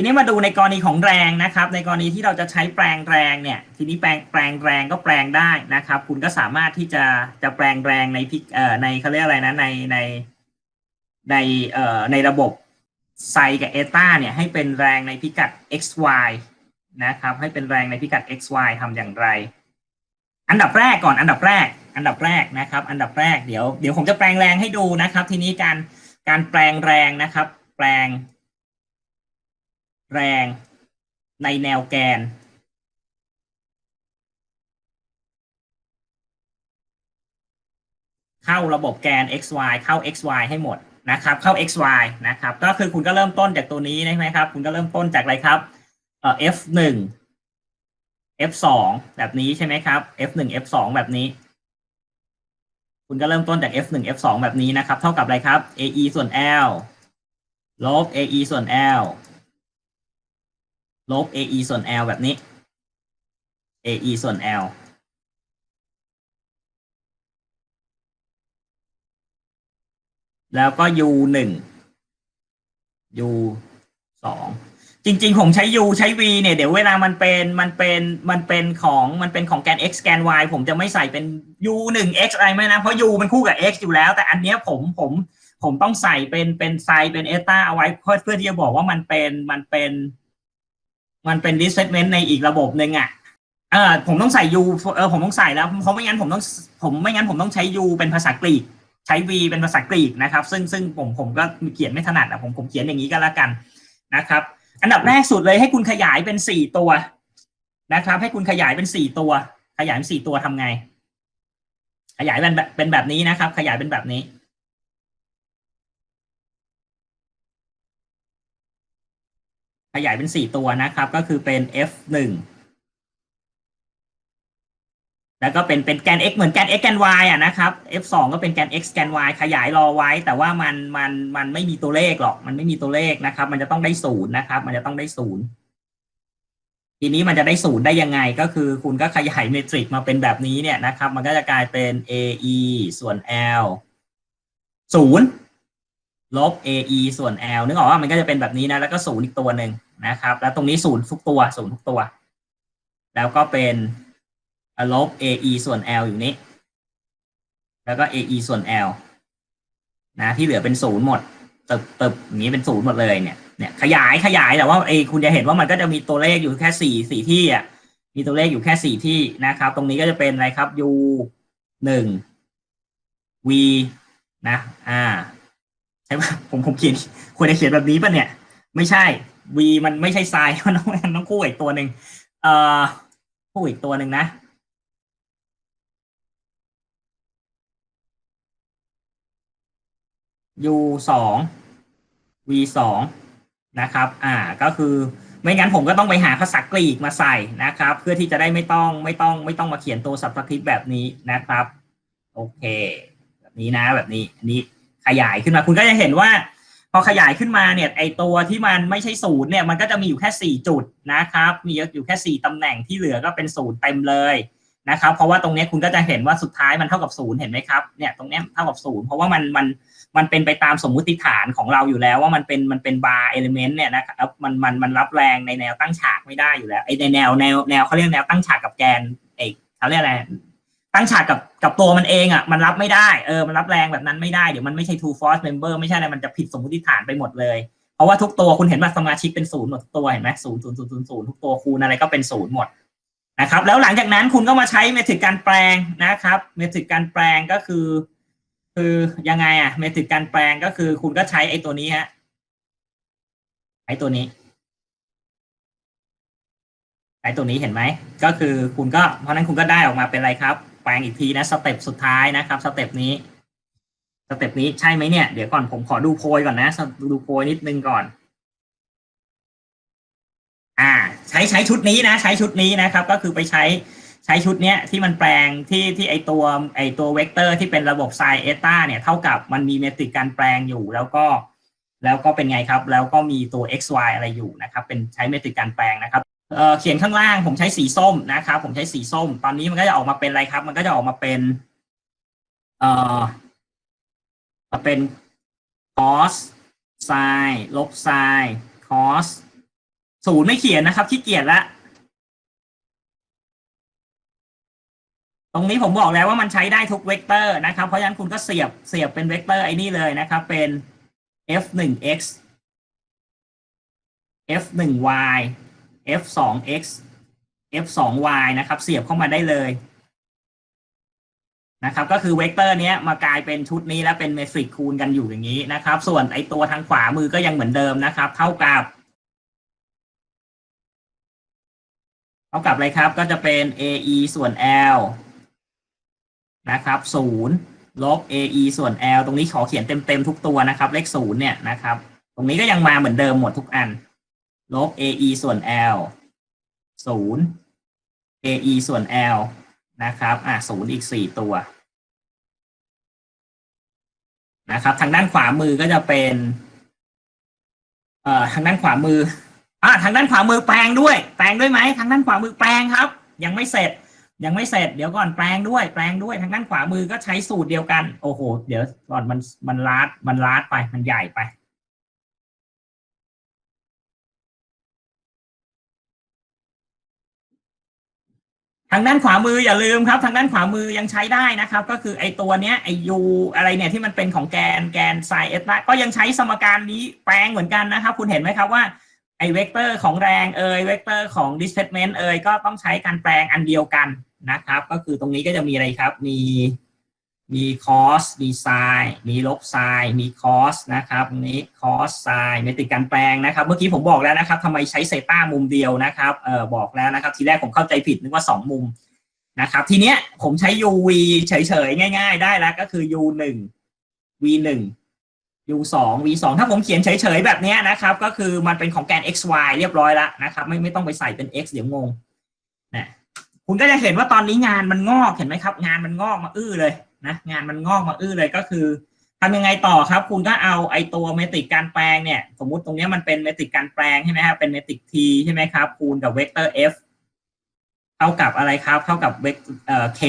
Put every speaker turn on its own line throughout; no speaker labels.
ทีนี้มาดูในกรณีของแรงนะครับ ในกรณีที่เราจะใช้แปลงแรงเนี่ย ทีนี้แปลงแปลงแรงก็แปลงได้นะครับ คุณก็สามารถที่จะจะแปลงแรงในพิกเอ่อในเขาเรียกอะไรนะในในในเอ่อในระบบไซกับเอต้าเนี่ยให้เป็นแรงในพิกัด x y นะครับ ให้เป็นแรงในพิกัด x y ทำอย่างไร อันดับแรกก่อนอันดับแรก อันดับแรกนะครับ อันดับแรกเดี๋ยวเดี๋ยวผมจะแปลงแรงให้ดูนะครับ ทีนี้การการแปลงแรงนะครับ แปลง แรงในแนวแกน เข้าระบบแกน xy เข้า xy ให้หมดนะครับ เข้า xy นะครับ ก็คือคุณก็เริ่มต้นจากตัวนี้ใช่ไหมครับ คุณก็เริ่มต้นจากอะไรครับเอ่อ f หนึ่ง f สองแบบนี้ใช่ไหมครับ f หนึ่ง f สองแบบนี้ คุณก็เริ่มต้นจาก f หนึ่ง f สองแบบนี้นะครับ เท่ากับอะไรครับ ae ส่วน l ลบ ae ส่วน l ลบ ae ส่วน l แบบนี้ ae ส่วน l แล้วก็ u หนึ่ง u สองจริง ๆ ผมใช้ u ใช้ v เนี่ย เดี๋ยวเวลามันเป็นมันเป็นมันเป็นของมันเป็นของแกน x แกน y ผมจะไม่ใส่เป็น u หนึ่ง x อะไรไม่นะ เพราะ u มันคู่กับ x อยู่แล้ว แต่อันเนี้ยผมผมผมต้องใส่เป็นเป็นไซเป็นเอต้าเอาไว้เพื่อเพื่อที่จะบอกว่ามันเป็นมันเป็น มันเป็น displacement ในอีกระบบหนึ่งอะเออผมต้องใส่ u เออผมต้องใส่แล้วเพราะไม่งั้นผมต้องผมไม่งั้นผมต้องใช้ u เป็นภาษากรีก ใช้ v เป็นภาษากรีกนะครับ ซึ่งซึ่งผมผมก็เขียนไม่ถนัดอะผมผมเขียนอย่างนี้ก็แล้วกันนะครับ อันดับแรกสุดเลยให้คุณขยายเป็นสี่ตัวนะครับ ให้คุณขยายเป็นสี่ตัว ขยายเป็นสี่ตัวทำไง ขยายเป็นแบบเป็นแบบนี้นะครับ ขยายเป็นแบบนี้ ยายเป็นสี่ตัวนะครับ ก็คือเป็น f หนึ่งแล้วก็เป็นเป็นแกน x เหมือนแกน x แกน y อะนะครับ f สองก็เป็นแกน x แกน y ขยายรอไว้ แต่ว่ามันมันมันไม่มีตัวเลขหรอก มันไม่มีตัวเลขนะครับ มันจะต้องได้ศูนย์นะครับ มันจะต้องได้ศูนย์ทีนี้มันจะได้ศูนย์ได้ยังไง ก็คือคุณก็ขยายเมตริกมาเป็นแบบนี้เนี่ยนะครับ มันก็จะกลายเป็น ae ส่วน l ศูนย์ลบ ae ส่วน l นึกออกว่ามันก็จะเป็นแบบนี้นะ แล้วก็ศูนย์อีกตัวหนึ่ง นะครับ แล้วตรงนี้ศูนย์ทุกตัวศูนย์ทุกตัว แล้วก็เป็นลบ ae ส่วน l อยู่นี้ แล้วก็ ae ส่วน l นะที่เหลือเป็นศูนย์หมดตึบตึบอย่างนี้เป็นศูนย์หมดเลยเนี่ยเนี่ยขยายขยายแต่ว่าเอคุณจะเห็นว่ามันก็จะมีตัวเลขอยู่แค่สี่สี่ที่อะมีตัวเลขอยู่แค่สี่ที่นะครับ ตรงนี้ก็จะเป็นอะไรครับ u หนึ่ง v นะ อ่าใช่ปะผมผมเขียนควรจะเขียนแบบนี้ป่ะเนี่ย ไม่ใช่ v มันไม่ใช่ไซน์มันต้องมันต้องคู่อีกตัวหนึ่งเอ่อคู่อีกตัวหนึ่งนะ u สอง v สองนะครับ อ่า ก็คือ ไม่งั้นผมก็ต้องไปหาภาษากรีกมาใส่นะครับ เพื่อที่จะได้ไม่ต้องไม่ต้อง ไม่ต้องมาเขียนตัว subscript แบบนี้นะครับ โอเค แบบนี้นะ แบบนี้ อันนี้ขยายขึ้นมา คุณก็จะเห็นว่า พอขยายขึ้นมาเนี่ยไอตัวที่มันไม่ใช่ศูนย์เนี่ยมันก็จะมีอยู่แค่สี่จุดนะครับ มีอยู่แค่สี่ตำแหน่งที่เหลือก็เป็นศูนย์เต็มเลยนะครับ เพราะว่าตรงนี้คุณก็จะเห็นว่าสุดท้ายมันเท่ากับศูนย์เห็นไหมครับเนี่ยตรงนี้เท่ากับศูนย์เพราะว่ามันมันมันเป็นไปตามสมมุติฐานของเราอยู่แล้วว่ามันเป็นมันเป็นบาร์เอลิเมนต์เนี่ยนะครับมันมันมันรับแรงในแนวตั้งฉากไม่ได้อยู่แล้วไอในแนวแนวแนวเขาเรียกแนวตั้งฉากกับแกนเอกเขาเรียกอะไร ตั้งฉากกับกับตัวมันเองอะมันรับไม่ได้เออมันรับแรงแบบนั้นไม่ได้เดี๋ยวมันไม่ใช่ two force member ไม่ใช่อะไรมันจะผิดสมมติฐานไปหมดเลย เพราะว่าทุกตัวคุณเห็นว่าสมาชิกเป็นศูนย์หมดทุกตัวเห็นไหมศูนย์ศูนย์ศูนย์ศูนย์ศูนย์ทุกตัวคูณอะไรก็เป็นศูนย์หมดนะครับแล้วหลังจากนั้นคุณก็มาใช้เมทริกการแปลงนะครับเมทริกการแปลงก็คือ คือยังไงอะเมทริกการแปลงก็คือ คุณก็ใช้ไอ้ตัวนี้ฮะไอ้ตัวนี้ไอ้ตัวนี้เห็นไหมก็คือคุณก็เพราะนั้นคุณก็ได้ออกมาเป็นอะไรครับ แปลงอีกทีนะสเต็ปสุดท้ายนะครับสเต็ปนี้สเต็ปนี้ใช่ไหมเนี่ย เดี๋ยวก่อนผมขอดูโพยก่อนนะ ดูโพยนิดนึงก่อน อ่า ใช้ใช้ชุดนี้นะ ใช้ชุดนี้นะครับ ก็คือไปใช้ใช้ชุดเนี้ยที่มันแปลงที่ที่ไอตัวไอตัวเวกเตอร์ที่เป็นระบบไซเอต้าเนี่ยเท่ากับมันมีเมตริกการแปลงอยู่ แล้วก็ แล้วก็เป็นไงครับ แล้วก็มีตัว x y อะไรอยู่นะครับ เป็นใช้เมตริกการแปลงนะครับ เขียนข้างล่างผมใช้สีส้มนะครับ ผมใช้สีส้ม ตอนนี้มันก็จะออกมาเป็นอะไรครับ มันก็จะออกมาเป็น เอ่อเป็น cos sin ลบ sin cos ศูนย์ไม่เขียนนะครับขี้เกียจละตรงนี้ผมบอกแล้วว่ามันใช้ได้ทุกเวกเตอร์นะครับ เพราะฉะนั้นคุณก็เสียบเสียบเป็นเวกเตอร์ไอ้นี่เลยนะครับ เป็น f 1 x f 1 y f 2 x f 2 y นะครับ เสียบเข้ามาได้เลยนะครับ ก็คือเวกเตอร์เนี้ยมากลายเป็นชุดนี้แล้วเป็นเมทริกคูณกันอยู่อย่างนี้นะครับ ส่วนไอตัวทางขวามือก็ยังเหมือนเดิมนะครับ เท่ากับ เท่ากับอะไรครับ ก็จะเป็น ae ส่วน l นะครับศูนย์ลบ ae ส่วน l ตรงนี้ขอเขียนเต็มๆทุกตัวนะครับ เลขศูนย์เนี่ยนะครับ ตรงนี้ก็ยังมาเหมือนเดิมหมดทุกอัน ลบ ae ส่วน l ศูนย์ ae ส่วน l นะครับ อะศูนย์อีกสี่ตัว นะครับ ทางด้านขวามือก็จะเป็น เอ่อ ทางด้านขวามือ อ่าทางด้านขวามือแปลงด้วย แปลงด้วยไหม ทางด้านขวามือแปลงครับ ยังไม่เสร็จ ยังไม่เสร็จ เดี๋ยวก่อนแปลงด้วย แปลงด้วย ทางด้านขวามือก็ใช้สูตรเดียวกัน โอ้โห เดี๋ยวก่อนมัน มันลาด มันลาดไป มันใหญ่ไป ทางด้านขวามืออย่าลืมครับ ทางด้านขวามือยังใช้ได้นะครับ ก็คือไอตัวเนี้ยไอยูอะไรเนี่ยที่มันเป็นของแกนแกนไซเอสก็ยังใช้สมการนี้แปลงเหมือนกันนะครับ คุณเห็นไหมครับว่าไอเวกเตอร์ของแรงเอยเวกเตอร์ของดิสเพลเมนต์เอยก็ต้องใช้การแปลงอันเดียวกันนะครับ ก็คือตรงนี้ก็จะมีอะไรครับมี มี cos มี sin มีลบ sin มี cos นะครับนี้ cos sin ไม่ติดการแปลงนะครับ เมื่อกี้ผมบอกแล้วนะครับทำไมใช้เซต้ามุมเดียวนะครับเออบอกแล้วนะครับ ทีแรกผมเข้าใจผิดนึกว่าสองมุมนะครับ ทีเนี้ยผมใช้ uv เฉยๆ ง่าย ๆ ได้แล้วก็คือ u หนึ่ง v หนึ่ง u สอง v สองถ้าผมเขียนเฉยๆ แบบเนี้ยนะครับ ก็คือมันเป็นของแกน x y เรียบร้อยแล้วนะครับ ไม่ไม่ต้องไปใส่เป็น x เดี๋ยวงงนะคุณก็จะเห็นว่าตอนนี้งานมันงอกเห็นไหมครับ งานมันงอกมาอื้อเลย นะงานมันงอกมาอื้อเลยก็คือทำยังไงต่อครับ คุณก็เอาไอตัวเมตริกการแปลงเนี่ย สมมุติตรงนี้มันเป็นเมตริกการแปลงใช่ไหมครับเป็นเมตริก t ใช่ไหมครับคูณกับเวกเตอร์ f เท่ากับอะไรครับ เท่ากับเวกเอ่อ k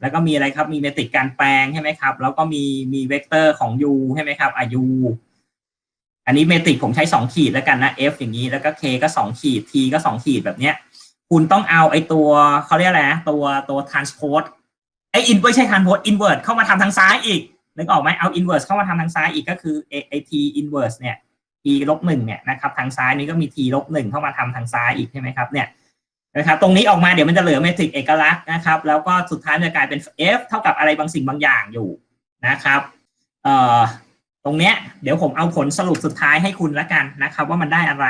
แล้วก็มีอะไรครับมีเมตริกการแปลงใช่ไหมครับ แล้วก็มีมีเวกเตอร์ของ u ใช่ไหมครับอะ u อันนี้เมตริกผมใช้สองขีดแล้วกันนะ f อย่างนี้แล้วก็ k ก็สองขีด t ก็สองขีดแบบเนี้ย คุณต้องเอาไอตัวเขาเรียกอะไรนะตัวตัว transpose ไออินไม่ใช่ transpose invert เข้ามาทำทางซ้ายอีกนึกออกไหมเอา inverse เข้ามาทำทางซ้ายอีกก็คือไอไอ t inverse เนี่ย t ลบหนึ่งเนี่ยนะครับทางซ้ายนี้ก็มี t ลบหนึ่งเข้ามาทำทางซ้ายอีกใช่ไหมครับเนี่ยนะครับตรงนี้ออกมาเดี๋ยวมันจะเหลือเมทริกเอกลักษณ์นะครับ แล้วก็สุดท้ายจะกลายเป็น f เท่ากับอะไรบางสิ่งบางอย่างอยู่นะครับเอ่อตรงเนี้ยเดี๋ยวผมเอาผลสรุปสุดท้ายให้คุณละกันนะครับ ว่ามันได้อะไร